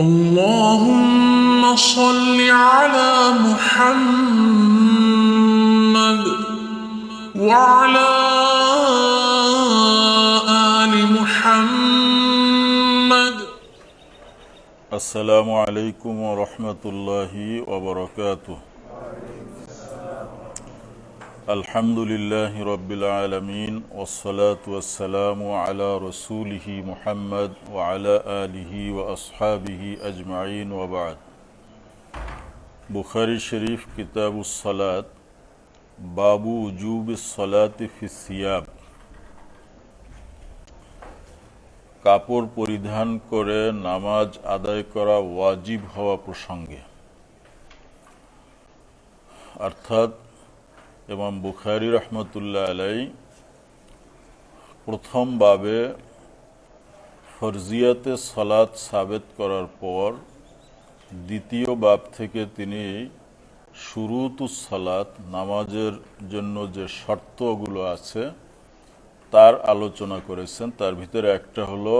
اللهم صل على محمد وعلى آل محمد. السلام عليكم ورحمة الله وبركاته. আলহামদুলিল্লাহ রবিল আলমিন ওসলাত ওসালাম আলা রসুলিহি মুহাম্মদ ওয়ালা আলিহি ও আসহাবিহি আজমাইন ওবাদ বুখারি শরীফ কিতাবুসলাত বাবু উজুব সলাত ফিসিয়াব কাপড় পরিধান করে নামাজ আদায় করা ওয়াজিব হওয়া প্রসঙ্গে। অর্থাৎ এবং বুখারি রহমতুল্লাহ আলাই প্রথম বাবে ফরজিয়াতে সলাৎ সাবেত করার পর দ্বিতীয় বাব থেকে তিনি সালাত, নামাজের জন্য যে শর্তগুলো আছে, তার আলোচনা করেছেন। তার ভিতরে একটা হলো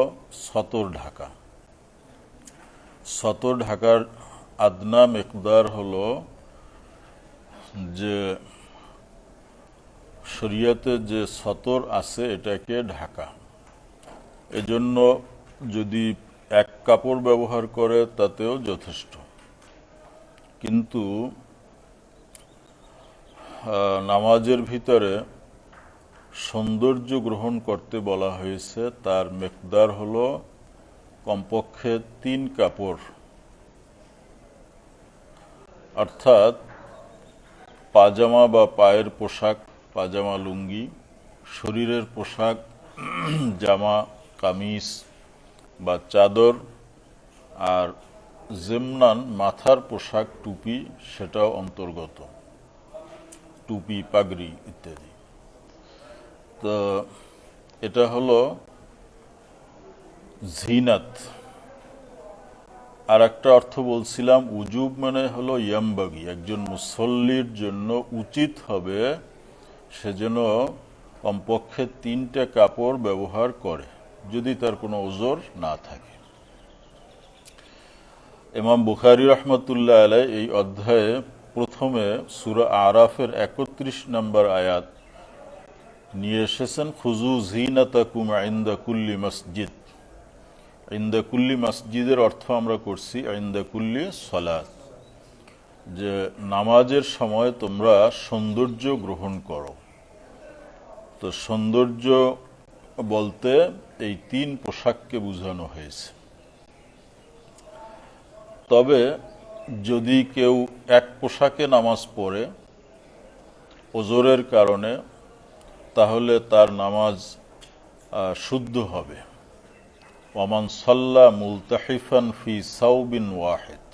সতর ঢাকা। সতর ঢাকার আদনা মেকদার হলো যে শরিয়াতে যে সতর আছে, এটাকে ঢাকা। এজন্য যদি এক কাপড় ব্যবহার করে, তাতেও যথেষ্ট। কিন্তু নামাজের ভিতরে সৌন্দর্য গ্রহণ করতে বলা হয়েছে, তার মেকদার হল কমপক্ষে তিন কাপড়। অর্থাৎ পাজামা বা পায়ের পোশাক পাজামা, লুঙ্গি, শরীরের পোশাক, জামা, কামিজ বা চাদর আর জেমনান মাথার পোশাক, টুপি সেটাও অন্তর্গত। টুপি, পাগড়ি ইত্যাদি। তো এটা হলো ঝিনাত। আর একটা অর্থ বলছিলাম, উজুব মানে হলো ইয়ামবাগি, একজন মুসল্লির জন্য উচিত হবে সে যেন কমপক্ষে তিনটে কাপড় ব্যবহার করে, যদি তার কোনো ওজোর না থাকে। ইমাম বুখারি রহমতুল্লাহ আলাই এই অধ্যায়ে প্রথমে সুরা আরাফের একত্রিশ নম্বর আয়াত নিয়ে এসেছেন খুজু জিনাতাকুম আইন্দা কুল্লি মসজিদ। আইন্দা কুল্লি মসজিদের অর্থ আমরা করছি আইন্দা কুল্লি সলাত। যে নামাজের সময় তোমরা সৌন্দর্য গ্রহণ করো। তো সৌন্দর্য বলতে এই তিন পোশাককে বোঝানো হয়েছে। তবে যদি কেউ এক পোশাকে নামাজ পড়ে ওজোরের কারণে, তাহলে তার নামাজ শুদ্ধ হবে। ওমান সাল্লা মুলতাহিফান ফি সাউবিন ওয়াহেদ।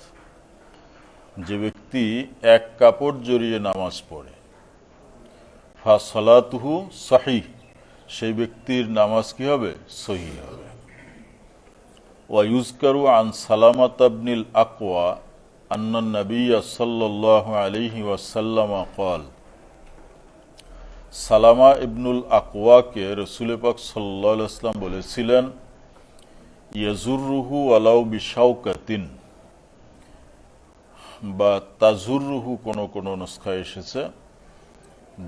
যে ব্যক্তি এক কাপড় জড়িয়ে নামাজ পড়ে। ফাসলাতুহু সাহি সেই ব্যক্তির নামাজ কি হবে? সহি হবে। ওয়াইউজকারু আন সালামা তাবনিল আকোয়া আন্না নবী সাল্লাহ আলহি ওয়াসাল্লামা কল সালামা ইবনুল আকোয়াকে রসুলে পাক সাল্লা ইসলাম বলেছিলেন, ইয়াজুরুহু আলাউ বিশাউকাতিন বা তাজুররুহু কোনো কোনো নস্কায় এসেছে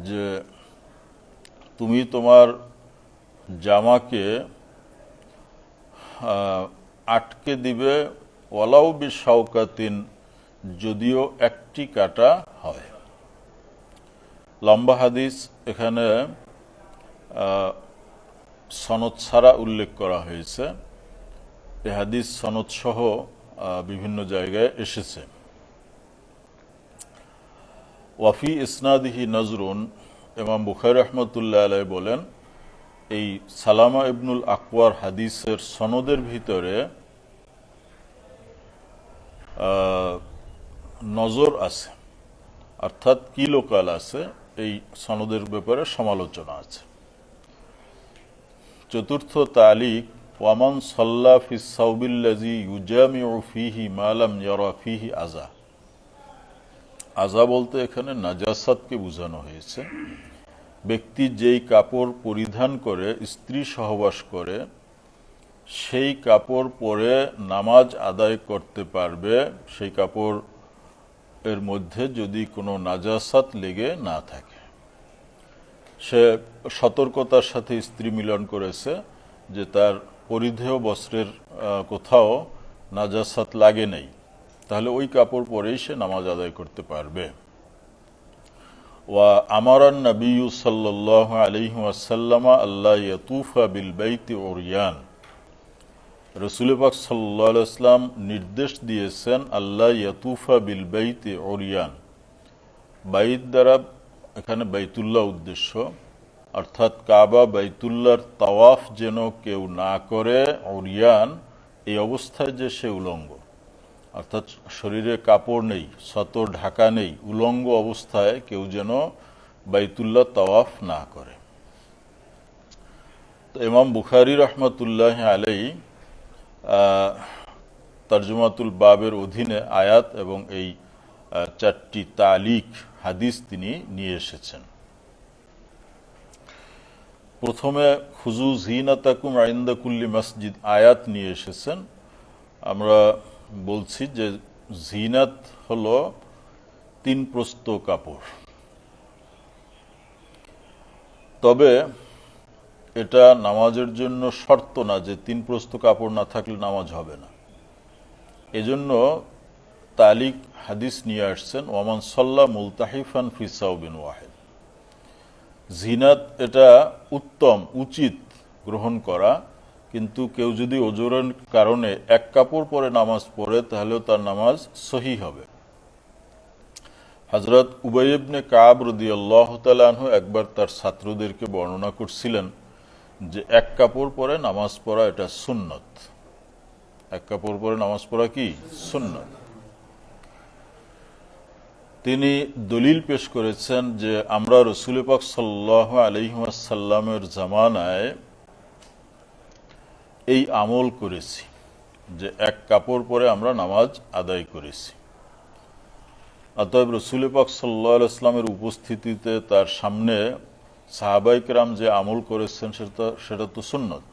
যে তুমি তোমার জামাকে আটকে দিবে, ওয়ালাউ বিশাউকাতিন যদিও একটি কাটা হয়। লম্বা হাদিস এখানে সনদ ছাড়া উল্লেখ করা হয়েছে। এ হাদিস সনদ সহ বিভিন্ন জায়গায় এসেছে। ওয়াফি ইসনাদিহি নজরুন এমাম বুখারি রহমতুল্লাহ আলাই বলেন, এই সালামা ইবনুল আকওয়ার হাদিসের সনদের ভিতরে নজর আছে। অর্থাৎ কি লোকাল আছে, এই সনদের ব্যাপারে সমালোচনা আছে। চতুর্থ তালিক ওয়ামান সাল্লা সাউবিল্লাজি ইউজামিউ ফিহি মালাম ইয়ারা ফিহি আজা আজা বলতে এখানে নাজাসাতকে বোঝানো হয়েছে। ব্যক্তি যেই কাপড় পরিধান করে, স্ত্রী সহবাস করে, সেই কাপড় পরে নামাজ আদায় করতে পারবে। সেই কাপড় এর মধ্যে যদি কোনো নাজাসাত লেগে না থাকে। সে সতর্কতার সাথে স্ত্রী মিলন করেছে যে তার পরিধেয় বস্ত্রের কোথাও নাজাসাত লাগে নেই। তাহলে ওই কাপড় পরেই সে নামাজ আদায় করতে পারবে। ওয়া আমারান নবী সাল্লাহ আলহি ওয়াসাল্লামা আল্লাহ ইয়াতুফা বিল বাইতি ওরিয়ান রসুল পাক নির্দেশ দিয়েছেন আল্লাহ ইয়াতুফা বিল বাইতি ওরিয়ান বাইত দ্বারা এখানে বাইতুল্লাহ উদ্দেশ্য। অর্থাৎ কাবা বাইতুল্লাহর তাওয়াফ যেন কেউ না করে ওরিয়ান এই অবস্থায় যে সে উলঙ্গ। অর্থাৎ শরীরে কাপড় নেই, সতর ঢাকা নেই, উলঙ্গ অবস্থায় কেউ যেন বাইতুল্লাহ তাওয়াফ না করে। তো ইমাম বুখারি রহমতুল্লাহ আলাই তর্জমাতুল বাবের অধীনে আয়াত এবং এই চারটি তালিক, হাদিস তিনি নিয়ে এসেছেন। প্রথমে, খুজু জিনাতাকুম আইন্দাকুল্লি মসজিদ আয়াত নিয়ে এসেছেন। আমরা বলছি যে জিনাত হলো তিন প্রস্ত কাপড়। তবে এটা নামাজের জন্য শর্ত না যে তিন প্রস্ত কাপড় না থাকলে নামাজ হবে না। এজন্য তালিক হাদিস নিয়ে আসছেন ওমান সাল্লাহ মুলতাহিফান ফিসাউবিন ওয়াহেদ। জিনাত এটা উত্তম, উচিত গ্রহণ করা। কিন্তু কেউ যদি ওজোরের কারণে এক কাপড় পরে নামাজ পড়ে, তাহলেও তার নামাজ সহি হবে। হজরত উবাইবনে কাব রদি আল্লাহ তালাহ একবার তার ছাত্রদেরকে বর্ণনা করছিলেন যে, এক কাপড় পরে নামাজ পড়া এটা সুন্নত। এক কাপড় পরে নামাজ পড়া কি? সুন্নত। তিনি দলিল পেশ করেছেন যে, আমরা রসুল পাক সাল্লাহ আলহিমাসাল্লামের জামানায় এই আমল করেছি, যে এক কাপড় পরে আমরা নামাজ আদায় করেছি। অতএব রসুল পাক সাল্লাহ ইসলামের উপস্থিতিতে তার সামনে সাহাবাইকরাম যে আমল করেছেন, সেটা সেটা তো সুন্নত।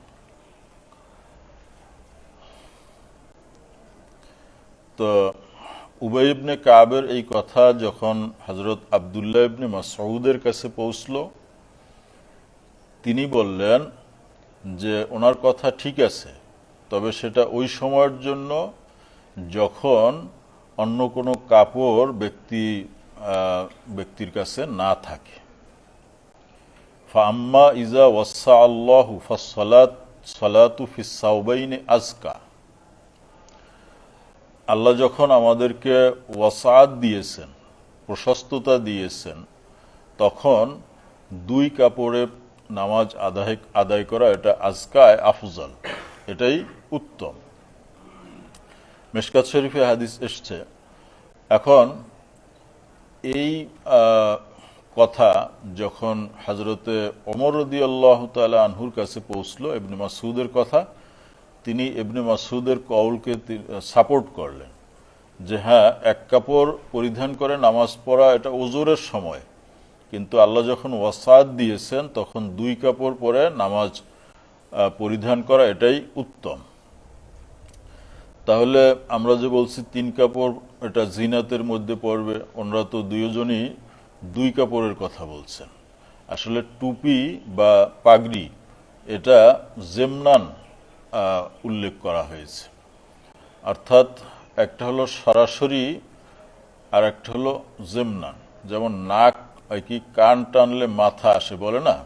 তো উবাই ইবনে কাবের এই কথা যখন হজরত আবদুল্লাহ ইবনে মাসউদের কাছে পৌঁছল, তিনি বললেন যে ওনার কথা ঠিক আছে, তবে সেটা ওই সময়ের জন্য যখন অন্য কোনো কাপড় ব্যক্তি ব্যক্তির কাছে না থাকে। ফাম্মা ইজা ওয়াসা আল্লাহ ফাসলাত সালাতু ফিসাউবাইনে আজকা। আল্লাহ যখন আমাদেরকে ওয়াসাদ দিয়েছেন, প্রশস্ততা দিয়েছেন, তখন দুই কাপড়ে নামাজ আদায় আদায় করা এটা আজকায় আফজল, এটাই উত্তম। মেশকাত শরীফে হাদিস এসছে। এখন এই কথা যখন হজরতে অমর আল্লাহ তালা আনহুর কাছে পৌঁছলো এমনি মাসুদের কথা, তিনি ইবনে মাসুদের কৌলকে সাপোর্ট করলেন যে হ্যাঁ এক কাপড় পরিধান করে নামাজ পড়া এটা ওজোরের সময়। কিন্তু আল্লাহ যখন ওয়াসাদ দিয়েছেন, তখন দুই কাপড় পরে নামাজ পরিধান করা এটাই উত্তম। তাহলে আমরা যে বলছি তিন কাপড় এটা জিনাতের মধ্যে পড়বে, ওনারা তো দুইজনই দুই কাপড়ের কথা বলছেন। আসলে টুপি বা পাগড়ি, এটা জেমনান উল্লেখ করা হয়েছে। অর্থাৎ একটা হলো সরাসরি আর একটা হলো জেমনান। যেমন নাক হয় কি কান টানলে মাথা আসে বলে না?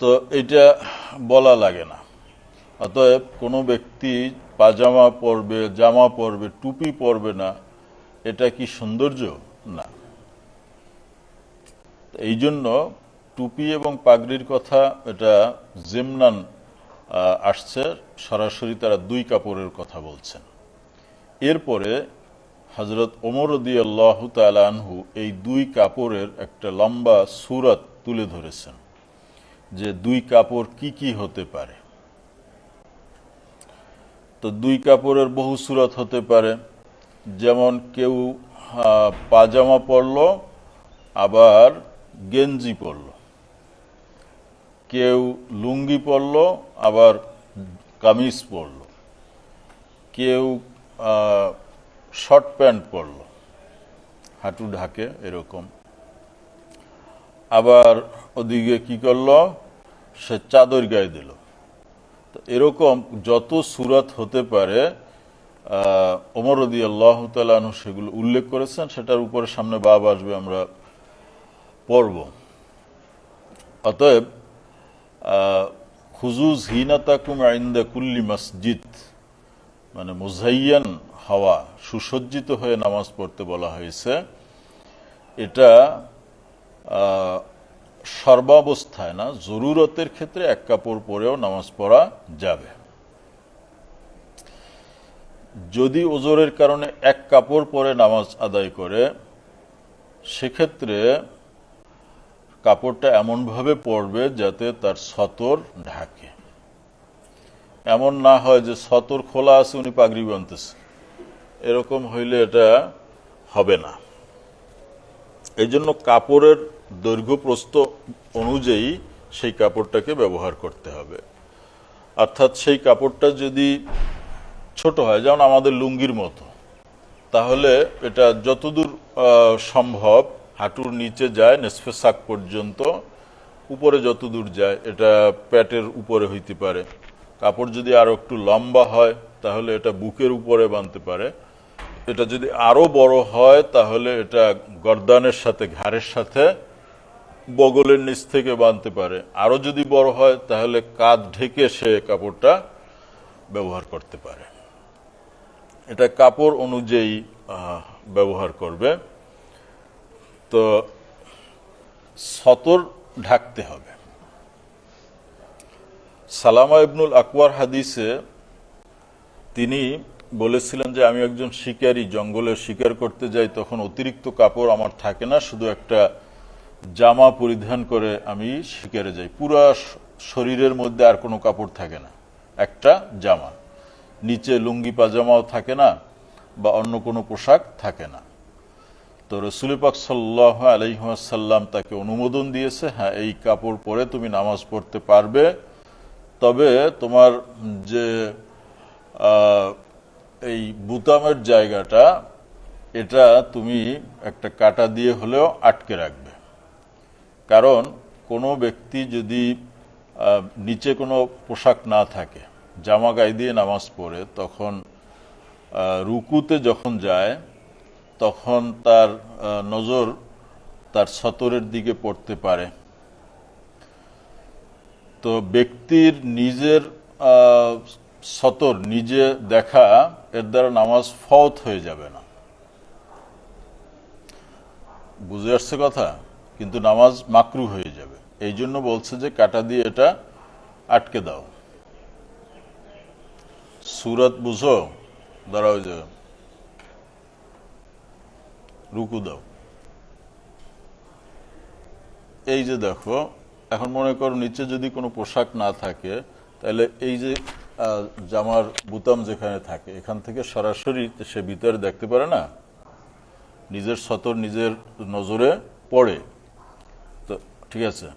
তো এটা বলা লাগে না। অতএব কোনো ব্যক্তি পাজামা পরবে, জামা পরবে, টুপি পরবে না, এটা কি সৌন্দর্য? না। এই জন্য টুপি এবং পাগড়ির কথা এটা জেমনান আসছে, সরাসরি তারা দুই কাপড়ের কথা বলছেন। এরপরে হজরত ওমর দি এই দুই কাপড়ের একটা লম্বা সুরত তুলে ধরেছেন যে দুই কাপড় কি কি হতে পারে। তো দুই কাপড়ের বহু সুরত হতে পারে, যেমন কেউ পাজামা পরল, আবার গেঞ্জি পরল। কেউ লুঙ্গি পরলো, আবার কামিজ পরল। কেউ শর্ট প্যান্ট পরলো। হাঁটু ঢাকে এরকম। আবার ওদিকে কি করল? সে চাদর গায়ে দিল। তো এরকম যত সুরাত হতে পারে ওমর রদি আল্লাহ তালু সেগুলো উল্লেখ করেছেন, সেটার উপরে সামনে বাব আসবে, আমরা পড়ব। অতএব খুজুজ হিনাতাকুম আইন্দা কুল্লি মসজিদ মানে মুজাইয়ান হওয়া, সুসজ্জিত হয়ে নামাজ পড়তে বলা হয়েছে। এটা সর্বাবস্থায় না, জরুরতের ক্ষেত্রে এক কাপড় পরেও নামাজ পড়া যাবে। যদি ওজোরের কারণে এক কাপড় পরে নামাজ আদায় করে, সেক্ষেত্রে কাপড়টা এমনভাবে পরবে যাতে তার সতর ঢাকে। এমন না হয় যে সতর খোলা আছে, উনি পাগড়ি বানতেছে। এরকম হইলে এটা হবে না। এই জন্য কাপড়ের দৈর্ঘ্য প্রস্থ অনুযায়ী সেই কাপড়টাকে ব্যবহার করতে হবে। অর্থাৎ সেই কাপড়টা যদি ছোট হয়, যেমন আমাদের লুঙ্গির মতো, তাহলে এটা যতদূর সম্ভব হাঁটুর নিচে যায় নেসফে শাক পর্যন্ত, উপরে যতদূর যায়, এটা প্যাটের উপরে হইতে পারে। কাপড় যদি আরও একটু লম্বা হয়, তাহলে এটা বুকের উপরে বাঁধতে পারে। এটা যদি আরও বড় হয়, তাহলে এটা গর্দানের সাথে, ঘাড়ের সাথে বগলের নিচ থেকে বাঁধতে পারে। আরও যদি বড় হয়, তাহলে কাঁধ ঢেকে সে কাপড়টা ব্যবহার করতে পারে। এটা কাপড় অনুযায়ী ব্যবহার করবে। তো সতর ঢাকতে হবে। সালামা ইবনুল আকবর হাদিসে তিনি বলেছিলেন যে আমি একজন শিকারী, জঙ্গলে শিকার করতে যাই, তখন অতিরিক্ত কাপড় আমার থাকে না, শুধু একটা জামা পরিধান করে আমি শিকারে যাই। পুরা শরীরের মধ্যে আর কোনো কাপড় থাকে না, একটা জামা। নিচে লুঙ্গি, পাজামাও থাকে না বা অন্য কোনো পোশাক থাকে না। তো রসুল পাক সাল্লাহ আলহিহাসাল্লাম তাকে অনুমোদন দিয়েছে হ্যাঁ এই কাপড় পরে তুমি নামাজ পড়তে পারবে, তবে তোমার যে এই বুতামের জায়গাটা, এটা তুমি একটা কাটা দিয়ে হলেও আটকে রাখবে। কারণ কোনো ব্যক্তি যদি নিচে কোনো পোশাক না থাকে, জামা গায়ে দিয়ে নামাজ পড়ে, তখন রুকুতে যখন যায়, তখন তার নজর তার সতরের দিকে পড়তে পারে। তো ব্যক্তির নিজের সতর, নিজে দেখা এর দ্বারা নামাজ ফত হয়ে যাবে না। বুঝে আসছে কথা? কিন্তু নামাজ মাকরু হয়ে যাবে। এই জন্য বলছে যে কাটা দিয়ে এটা আটকে দাও। সুরত বুঝো? দাঁড়াও যে, রুকু দাও। এই যে দেখো, এখন মনে করো নিচে যদি কোনো পোশাক না থাকে, তাহলে এই যে জামার বুতাম যেখানে থাকে, এখান থেকে সরাসরি সে ভিতরে দেখতে পারে না? নিজের সতর, নিজের নজরে পড়ে। তো, ঠিক আছে।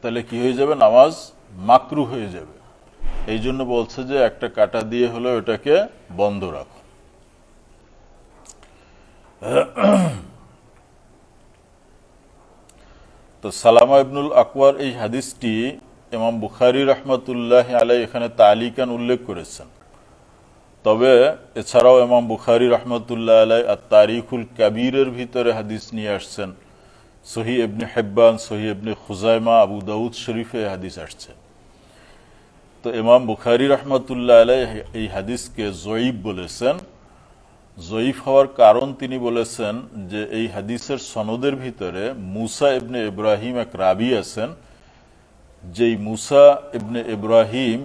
তাহলে কি হয়ে যাবে? নামাজ মাকরু হয়ে যাবে। এই জন্য বলছে যে একটা কাটা দিয়ে হলেও এটাকে বন্ধ রাখো। তো সালামা ইবনুল আকবর এই হাদিসটি ইমাম বুখারি রহমতুল্লাহ আলাই এখানে তালিকান উল্লেখ করেছেন। তবে এছাড়াও ইমাম বুখারি রহমতুল্লাহ আলাই আর তারিখুল কাবিরের ভিতরে হাদিস নিয়ে আসছেন। সহি ইবনে হেব্বান সহি ইবনে খুজাইমা, আবু দাউদ শরীফে হাদিস আসছে। তো ইমাম বুখারি রহমতুল্লাহ আলাই এই হাদিসকে জয়ীব বলেছেন। জয়ীফ হওয়ার কারণ তিনি বলেছেন যে এই হাদিসের সনদের ভিতরে মুসা ইবনে ইব্রাহিম এক রাবি আছেন। যেই মুসা ইবনে ইব্রাহিম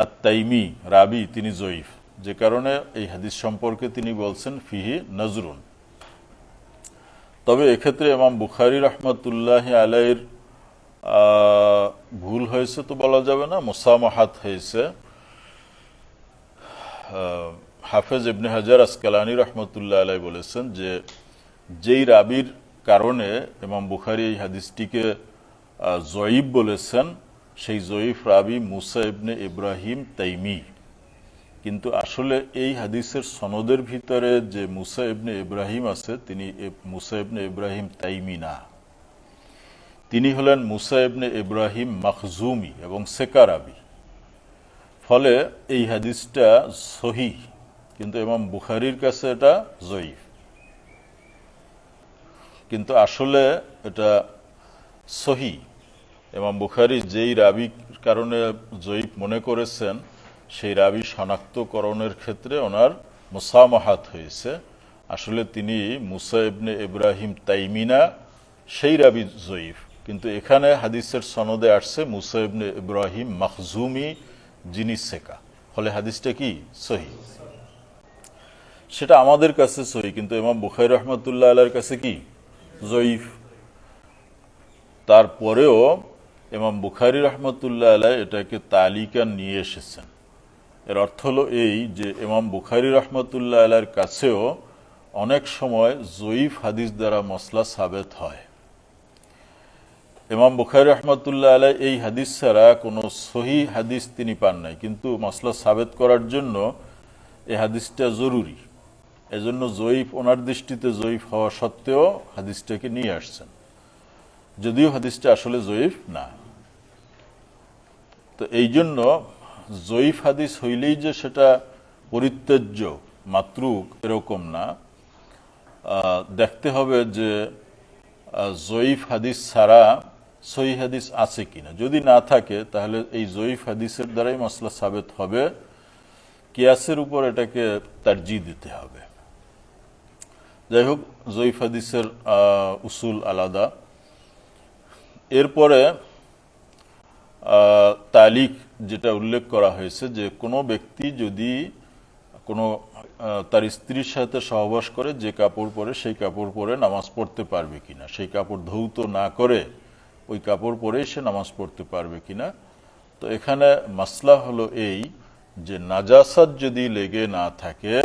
আর তাইমি রাবি, তিনি জয়ীফ। যে কারণে এই হাদিস সম্পর্কে তিনি বলছেন, ফিহি নজরুন। তবে এক্ষেত্রে ইমাম বুখারি রহমতুল্লাহ আলাইর ভুল হয়েছে তো বলা যাবে না, মোসামাহাত হয়েছে। হাফেজ ইবনে হাজার আসকালানি রহমতুল্লাহ আলাই বলেছেন যে, যেই রাবির কারণে ইমাম বুখারি এই হাদিসটিকে জয়ীব বলেছেন, সেই জয়ীফ রাবি মুসা ইবনে ইব্রাহিম তাইমি। কিন্তু আসলে এই হাদিসের সনদের ভিতরে যে মুসা ইবনে ইব্রাহিম আছে, তিনি মুসা ইবনে ইব্রাহিম তাইমি না। তিনি হলেন মুসা ইবনে ইব্রাহিম মখজুমি এবং সেকারাবি ফলে এই হাদিসটা সহি কিন্তু ইমাম বুখারির কাছে এটা জয়ীফ। কিন্তু আসলে এটা সহি ইমাম বুখারি যেই রাবির কারণে জয়ীফ মনে করেছেন, সেই রাবি শনাক্তকরণের ক্ষেত্রে ওনার মুসামাহাত হয়েছে। আসলে তিনি মুসা ইবনে ইব্রাহিম তাইমিনা, সেই রাবি জয়ীফ। কিন্তু এখানে হাদিসের সনদে আসছে মুসা ইবনে ইব্রাহিম মখজুমি, যিনি সেকা ফলে হাদিসটা কি? সহি। সেটা আমাদের কাছে সহি, কিন্তু ইমাম বুখারি রহমতুল্লাহ আলার কাছে কি? জয়ীফ। তারপরেও ইমাম বুখারি রহমতুল্লাহ আলাই এটাকে তালিকা নিয়ে এসেছেন। এর অর্থ হলো এই যে ইমাম বুখারি রহমতুল্লাহ আলার কাছেও অনেক সময় জয়ীফ হাদিস দ্বারা মশলা সাবেত হয়। ইমাম বুখারি রহমতুল্লাহ আলাই এই হাদিস ছাড়া কোনো সহি হাদিস তিনি পান নাই, কিন্তু মশলা সাবেত করার জন্য এই হাদিসটা জরুরি। এজন্য জয়ীফ, ওনার দৃষ্টিতে জয়ীফ হওয়া সত্ত্বেও হাদিসটাকে নিয়ে আসছেন। যদিও হাদিসটা আসলে জয়ীফ না। তো এই জন্য জয়ীফ হাদিস হইলেই যে সেটা পরিত্যাজ্য মাতৃক এরকম না। দেখতে হবে যে জয়ীফ হাদিস ছাড়া সহি হাদিস আছে কিনা। যদি না থাকে, তাহলে এই জয়ীফ হাদিসের দ্বারাই মশলা সাবেত হবে। কিয়াসের উপর এটাকে তারজি দিতে হবে। যাই হোক, জয়ীফ হাদিসের উসুল আলাদা। এরপরে তালিক যেটা উল্লেখ করা হয়েছে যে কোনো ব্যক্তি যদি কোনো তার স্ত্রীর সাথে সহবাস করে যে কাপড় পরে সেই কাপড় পরে নামাজ পড়তে পারবে কিনা, সেই কাপড় ধৌত না করে ওই কাপড় পরেই সে নামাজ পড়তে পারবে কিনা। তো এখানে মাসলা হলো এই যে নাজাসাত যদি লেগে না থাকে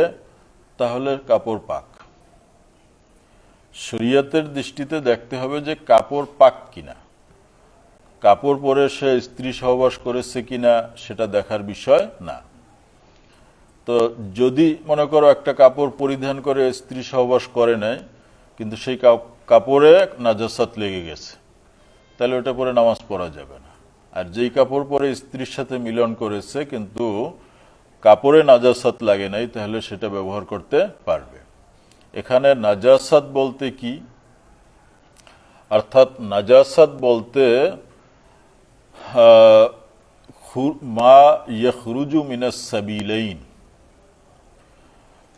তাহলে কাপড় পাক। শরীয়তের দৃষ্টিতে দেখতে হবে যে কাপড় পাক কিনা। কাপড় পরে সে স্ত্রী সহবাস করেছে কিনা সেটা দেখার বিষয় না। তো যদি মনে করো একটা কাপড় পরিধান করে স্ত্রী সহবাস করে নেয় কিন্তু সেই কাপ- কাপড়ে নাজাসাত লেগে গেছে, তাহলে ওটা পরে নামাজ পড়া যাবে না। আর যেই কাপড় পরে স্ত্রীর সাথে মিলন করেছে, কিন্তু কাপড়ে নাজাসাত লাগে নাই, তাহলে সেটা ব্যবহার করতে পারবে। এখানে নাজাসাত বলতে কি? অর্থাৎ নাজাসাত বলতে মা ইয়খরুজু মিনাস সাবিলাইন।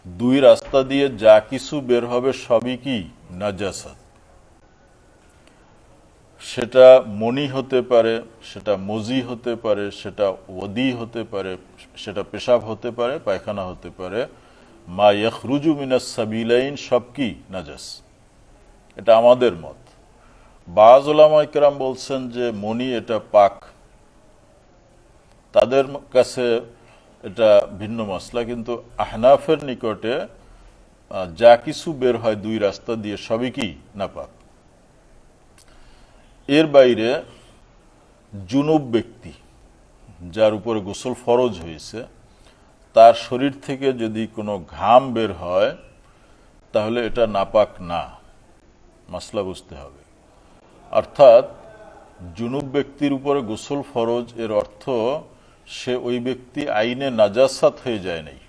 দুই রাস্তা দিয়ে যা কিছু বের হবে সবই কি? নাজাসাত। সেটা মনি হতে পারে, সেটা মজি হতে পারে, সেটা ওদি হতে পারে, সেটা পেশাব হতে পারে, পায়খানা হতে পারে। মা ইয়খরুজু মিনাস সাবিলাইন সব কি? নাজাস। এটা আমাদের মত। বাজ ওলামা বলছেন যে, মনি এটা পাক। তাদের কাছে এটা ভিন্ন মশলা, কিন্তু আহনাফের নিকটে যা কিছু বের হয় দুই রাস্তা দিয়ে, সবই কি না পাক? এর বাইরে জুনুব ব্যক্তি, যার উপরে গোসল ফরজ হয়েছে, তার শরীর থেকে যদি কোনো ঘাম বের হয়, তাহলে এটা নাপাক না। মশলা বুঝতে হবে। অর্থাৎ জুনুব ব্যক্তির উপরে গোসল ফরজ এর অর্থ সে ওই ব্যক্তি আইনে নাজাসাত হয়ে যায় নাই।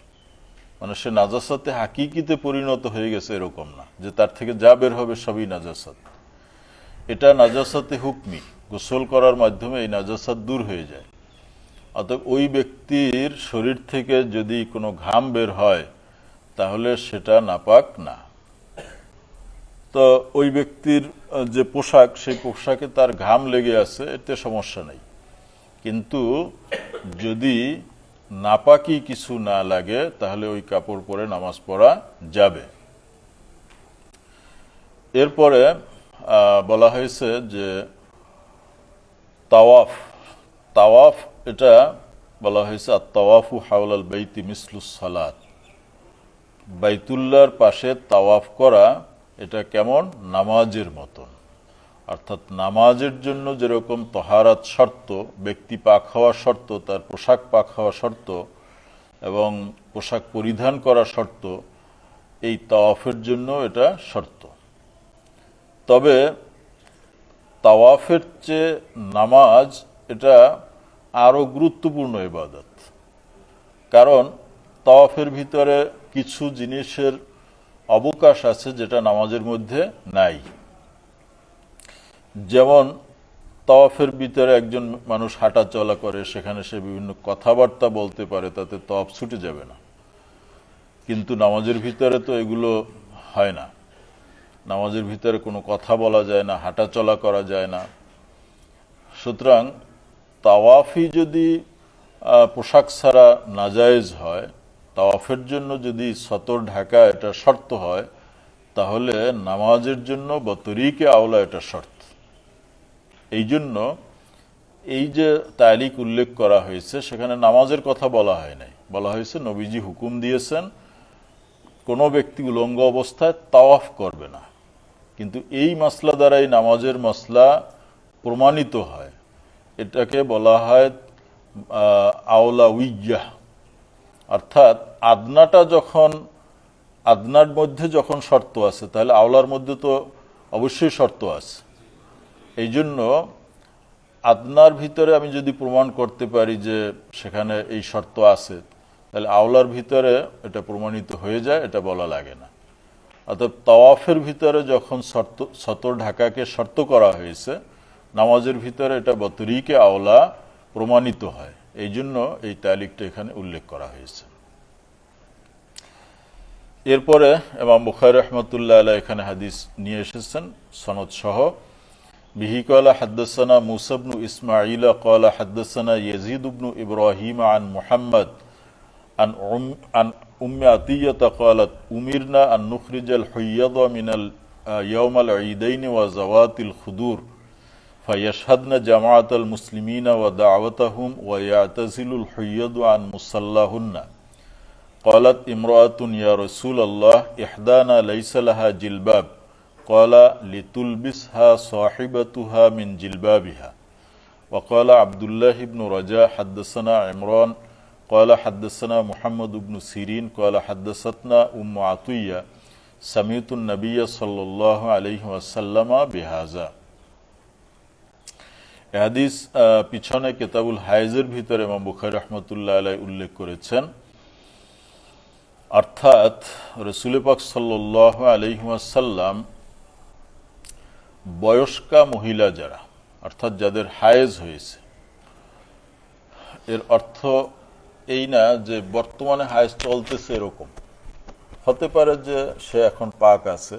মানে সে নাজাসাতে হাকিকিতে পরিণত হয়ে গেছে এরকম না, যে তার থেকে যা বের হবে সবই নাজাসাত। এটা নাজাসাতে হুকমি, গোসল করার মাধ্যমে এই নাজাসাত দূর হয়ে যায়। অতএব ওই ব্যক্তির শরীর থেকে যদি কোনো ঘাম বের হয়, তাহলে সেটা নাপাক না। তো ওই ব্যক্তির যে পোশাক, সেই পোশাকে তার ঘাম লেগে আছে, এতে সমস্যা নেই। কিন্তু যদি নাপাকি কিছু না লাগে, তাহলে ওই কাপড় পরে নামাজ পড়া যাবে। এরপরে বলা হয়েছে যে তাওয়াফ তাওয়াফ এটা বলা হয়েছে আর তাওয়াফু হাওলাল বাইতি মিসলুস সালাত। বাইতুল্লাহর পাশে তাওয়াফ করা এটা কেমন? নামাজের মতন। অর্থাৎ নামাজের জন্য যেরকম তহারাত শর্ত, ব্যক্তি পাক হওয়া শর্ত, তার পোশাক পাক হওয়া শর্ত এবং পোশাক পরিধান করা শর্ত, এই তাওয়াফের জন্য এটা শর্ত। তবে তাওয়াফের চেয়ে নামাজ এটা আরও গুরুত্বপূর্ণ ইবাদত। কারণ তাওয়াফের ভিতরে কিছু জিনিসের অবকাশ আছে যেটা নামাজের মধ্যে নাই। যেমন তওয়াফের ভিতরে একজন মানুষ হাঁটা চলা করে, সেখানে সে বিভিন্ন কথাবার্তা বলতে পারে, তাতে তওয়াফ ছুটে যাবে না। কিন্তু নামাজের ভিতরে তো এগুলো হয় না। নামাজের ভিতরে কোনো কথা বলা যায় না, হাঁটা চলা করা যায় না। সুতরাং তাওয়াফি যদি পোশাক ছাড়া নাজায়েজ হয় তাওয়াফের জন্য যদি সতর ঢাকা এটা শর্ত হয়, তাহলে নামাজের জন্য বতরিকে আওলা এটা শর্ত। এই জন্য এই যে তালিক উল্লেখ করা হয়েছে, সেখানে নামাজের কথা বলা হয় নাই। বলা হয়েছে, নবীজি হুকুম দিয়েছেন, কোনো ব্যক্তি উলঙ্গ অবস্থায় তাওয়াফ করবে না। কিন্তু এই মশলা দ্বারাই নামাজের মশলা প্রমাণিত হয়। এটাকে বলা হয় আওলা উইয়াহ অর্থাৎ আদনাটা যখন, আদনার মধ্যে যখন শর্ত আছে, তাহলে আওলার মধ্যে তো অবশ্যই শর্ত আছে। এই জন্য আদনার ভিতরে আমি যদি প্রমাণ করতে পারি যে সেখানে এই শর্ত আছে, তাহলে আওলার ভিতরে এটা প্রমাণিত হয়ে যায়, এটা বলা লাগে না। অর্থাৎ তওয়াফের ভিতরে যখন শর্ত, সতর ঢাকাকে শর্ত করা হয়েছে, নামাজের ভিতরে এটা বতরিকে আওলা প্রমাণিত হয়। এই জন্য এই তালিকটা এখানে উল্লেখ করা হয়েছে। এরপরে এমাম বুখারি রহমতুল্লাহ আলাহ এখানে হাদিস নিয়ে এসেছেন সনদ সহ বিহি কলা হাদ্দাসানা মুসাবনু ইসমাইল কলা হাদ্দাসানা ইয়াজিদ ইবনু ইব্রাহিম আন মুহাম্মদ عن أم عن أم عطية قالت أمرنا أن نخرج الحيض من ال- آه، يوم العيدين وزوات الخدور فيشهدن جماعة المسلمين ودعوتهم ويعتزل الحيض عن مصلاهن قالت امرأة يا رسول الله إحدانا ليس لها جلباب قال لتلبسها صاحبتها من جلبابها وقال عبد الله بن رجاء حدثنا عمران قال حدثنا محمد بن سيرين قال حدثتنا أم عطية سمعت النبي صلى الله عليه وسلم بهذا এ হাদিস আহ, পিছনে কেতাবুল হাইজের ভিতরে ইমাম বুখারী রহমতুল্লাহ আলাই উল্লেখ করেছেন অর্থাৎ রসুল পাক সাল্লাহ আলহিমাসাল্লাম বয়স্কা মহিলা যারা, অর্থাৎ যাদের হায়েজ হয়েছে, এর অর্থ এই না যে বর্তমানে হায়েজ চলতেছে এরকম। হতে পারে যে সে এখন পাক আছে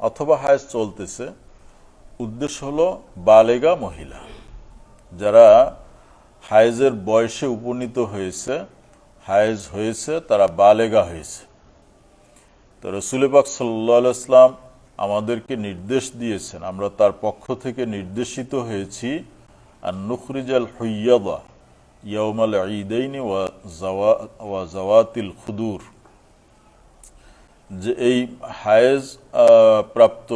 অথবা হায়েজ চলতেছে। উদ্দেশ্য হলো বালেগা মহিলা যারা হায়েজের বয়সে উপনীত হয়েছে হায়েজ হয়েছে, তারা বালেগা হয়েছে। তো রসুলেবাক সাল্লা ইসলাম আমাদেরকে নির্দেশ দিয়েছেন, আমরা তার পক্ষ থেকে নির্দেশিত হয়েছি আর নুখরিজাল হইয়াদা ইয়মাল ঈদাইনি ওয়া জাওয়া ওয়া জাওয়াতিল খুদুর। যে এই হায়েজ প্রাপ্ত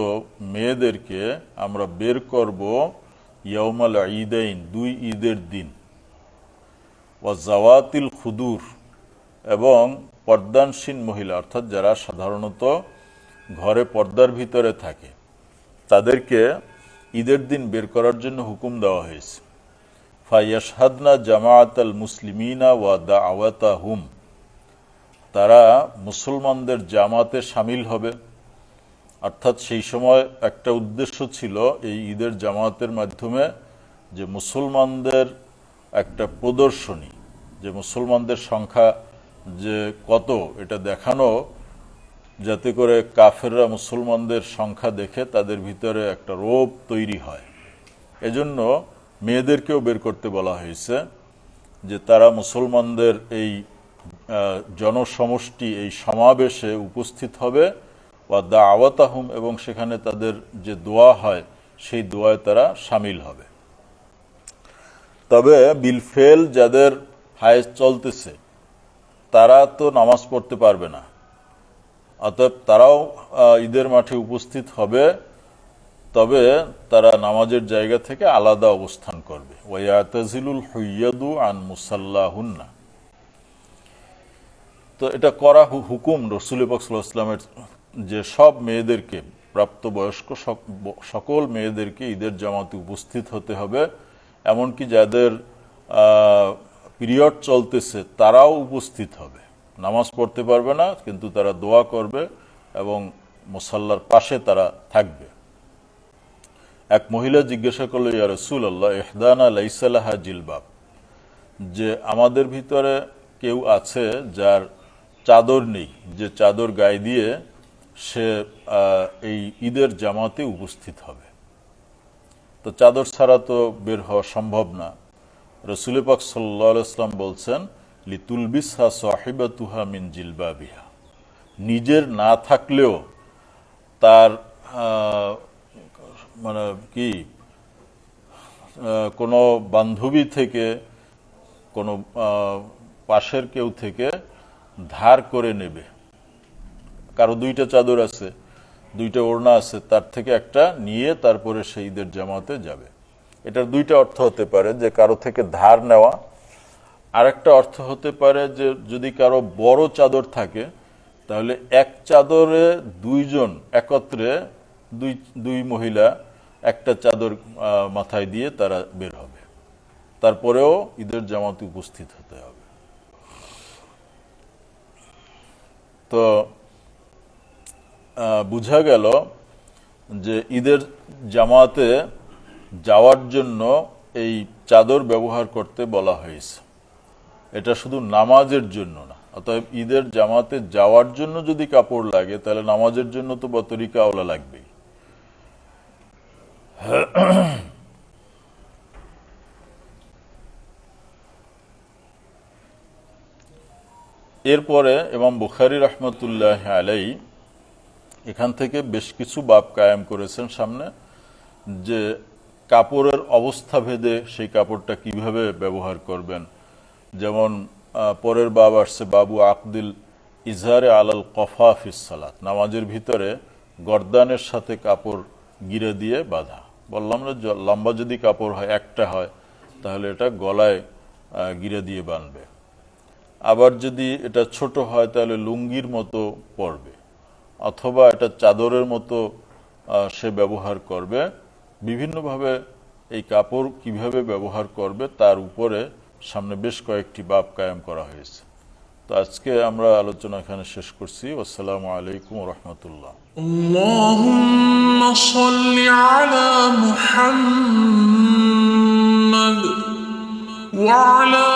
মেয়েদেরকে আমরা বের করব ইয়মাল ঈদাইন, দুই ঈদের দিন। ওয়া জাওয়াতিল খুদুর। এবং পর্দানসীন মহিলা, অর্থাৎ যারা সাধারণত ঘরে পর্দার ভিতরে থাকে, তাদেরকে ঈদের দিন বের করার জন্য হুকুম দেওয়া হয়েছে। ফাইয়াশহাদনা জামায়াত আল মুসলিমিনা ওয়া দা আওয়াতা হুম তারা মুসলমানদের জামাতে সামিল হবে। অর্থাৎ সেই সময় একটা উদ্দেশ্য ছিল এই ঈদের জামাতের মাধ্যমে যে মুসলমানদের একটা প্রদর্শনী, যে মুসলমানদের সংখ্যা যে কত এটা দেখানো, যাতে করে কাফেররা মুসলমানদের সংখ্যা দেখে তাদের ভিতরে একটা রোপ তৈরি হয়। এজন্য মেয়েদেরকেও বের করতে বলা হয়েছে যে তারা মুসলমানদের এই জনসমষ্টি, এই সমাবেশে উপস্থিত হবে। বা দা আওয়াতাহুম এবং সেখানে তাদের যে দোয়া হয়, সেই দোয়ায় তারা সামিল হবে। তবে বিলফেল যাদের হায়েজ চলতেছে তারা তো নামাজ পড়তে পারবে না। অতএব তারাও ঈদের মাঠে উপস্থিত হবে, তবে তারা নামাজের জায়গা থেকে আলাদা অবস্থান করবে। ওয়াতাজিলুল হুইয়াদু আন মুসাল্লাহুন্না। তো এটা করা হুকুম রসুল ইসলামের যে সব মেয়েদেরকে, প্রাপ্তবয়স্ক সকল মেয়েদেরকে ঈদের জামাতে উপস্থিত হতে হবে। এমনকি যাদের পিরিয়ড চলতেছে, তারাও উপস্থিত হবে। নামাজ পড়তে পারবে না, কিন্তু তারা দোয়া করবে এবং মুসাল্লার পাশে তারা থাকবে। এক মহিলা জিজ্ঞাসা করল, ইয়া রসুল আল্লাহ এহদানা লাইসালাহা জিলবাব? যে, আমাদের ভিতরে কেউ আছে যার চাদর নেই, যে চাদর গায়ে দিয়ে সে এই ঈদের জামাতে উপস্থিত হবে। তো চাদর ছাড়া তো বের হওয়া সম্ভব না। রসুল পাক সাল্লাহ ইসলাম বলছেন, লিতুলবিসহা সাহিবাতুহা মিন জিলবাবিহা। নিজের না থাকলেও তার মানে কি কোনো বান্ধবী থেকে, কোনো পাশের কেউ থেকে ধার করে নেবে। কারও দুইটা চাদর আছে, দুইটা ওড়না আছে, তার থেকে একটা নিয়ে তারপরে সেই ঈদের জামাতে যাবে। এটার দুইটা অর্থ হতে পারে, যে কারও থেকে ধার নেওয়া। আরেকটা অর্থ হতে পারে যে যদি কারও বড় চাদর থাকে, তাহলে এক চাদরে দুইজন একত্রে দুই দুই মহিলা একটা চাদর মাথায় দিয়ে তারা বের হবে। তারপরেও ঈদের জামাতে উপস্থিত হতে হবে। তো বোঝা গেল যে ঈদের জামাতে যাওয়ার জন্য এই চাদর ব্যবহার করতে বলা হয়েছে। এটা শুধু নামাজের জন্য না, অতএব ঈদের জামাতে যাওয়ার জন্য যদি কাপড় লাগে, তাহলে নামাজের জন্য তো বতরিকা লাগবেই। এরপরে এবং বুখারি রহমতুল্লাহ আলাই এখান থেকে বেশ কিছু বাপ কায়েম করেছেন সামনে, যে কাপড়ের অবস্থা ভেদে সেই কাপড়টা কীভাবে ব্যবহার করবেন? যেমন পরের বাব আসছে বাবু আকদিল ইজহারে আলাল কফা সালাত। নামাজের ভিতরে গরদানের সাথে কাপড় গিরে দিয়ে বাঁধা। বললাম না লম্বা যদি কাপড় হয়, একটা হয়, তাহলে এটা গলায় গিরে দিয়ে বাঁধবে। আবার যদি এটা ছোট হয়, তাহলে লুঙ্গির মতো পড়বে অথবা এটা চাদরের মতো সে ব্যবহার করবে। বিভিন্নভাবে এই কাপড় কিভাবে ব্যবহার করবে তার উপরে সামনে বেশ কয়েকটি বাব কায়েম করা হয়েছে তো আজকে আমরা আলোচনা এখানে শেষ করছি আসসালামু আলাইকুম রহমতুল্লাহ اللهم صل على محمد وعلى